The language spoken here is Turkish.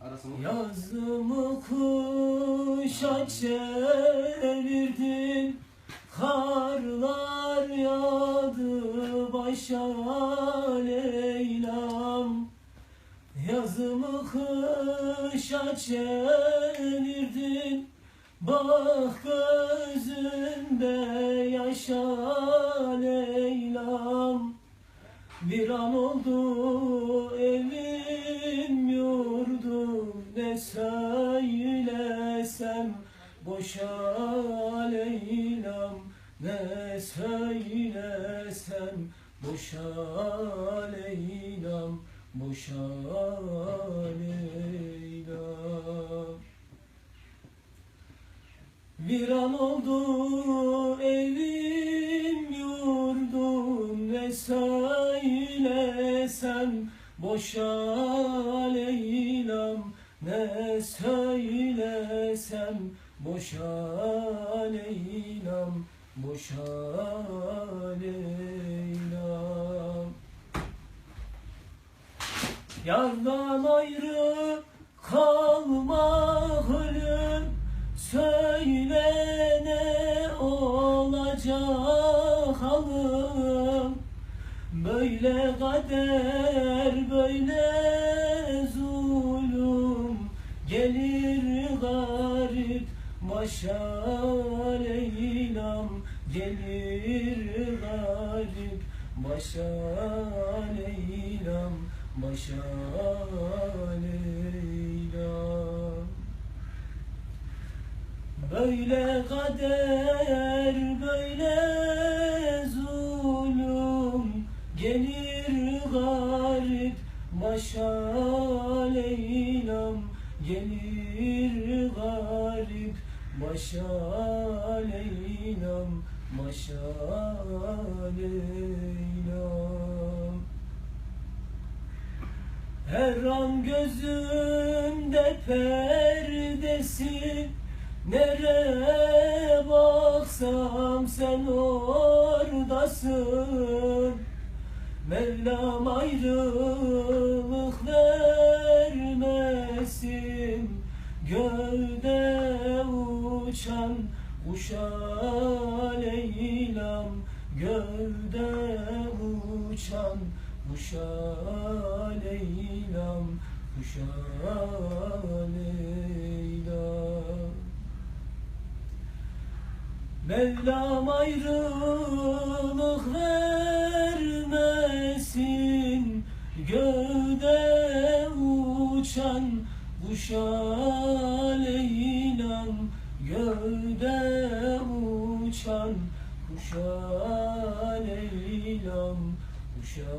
arasını. Yazımı kışa çevirdin Karlar yağdı başa Leyla'm. Yazımı kışa çevirdin Bak gözünde yaşa Leyla'm. Bir an oldu Ne söylesem boşa Leyla'm. Ne söylesem boşa Leyla'm. Boşa Leyla'm. Bir an oldu evim yurdum. Ne söylesem boşa Leyla'm ne söylesem boşa Leyla'm boşa Leyla'm Yardan ayrı kalmak ölüm Söyle ne olacak halım. Böyle kader böyle Gelir garip maşa Leyla'm Gelir garip maşa Leyla'm Maşa Leyla'm Böyle kader böyle zulüm Gelir garip başa Leyla'm Gelir garip başa Leyla'm Başa Leyla'm her an gözümde perdesi Nereye baksam sen oradasın. Mevlam ayrılık vermesin kuşa Leyla'm Gövde uçan. Kuşa Leyla'm Kuşa Leyla'm. Mevlam ayrılık vermesin Gövde uçan. Kuşa Leyla'm Göğde uçan kuşa Leyla'm kuşa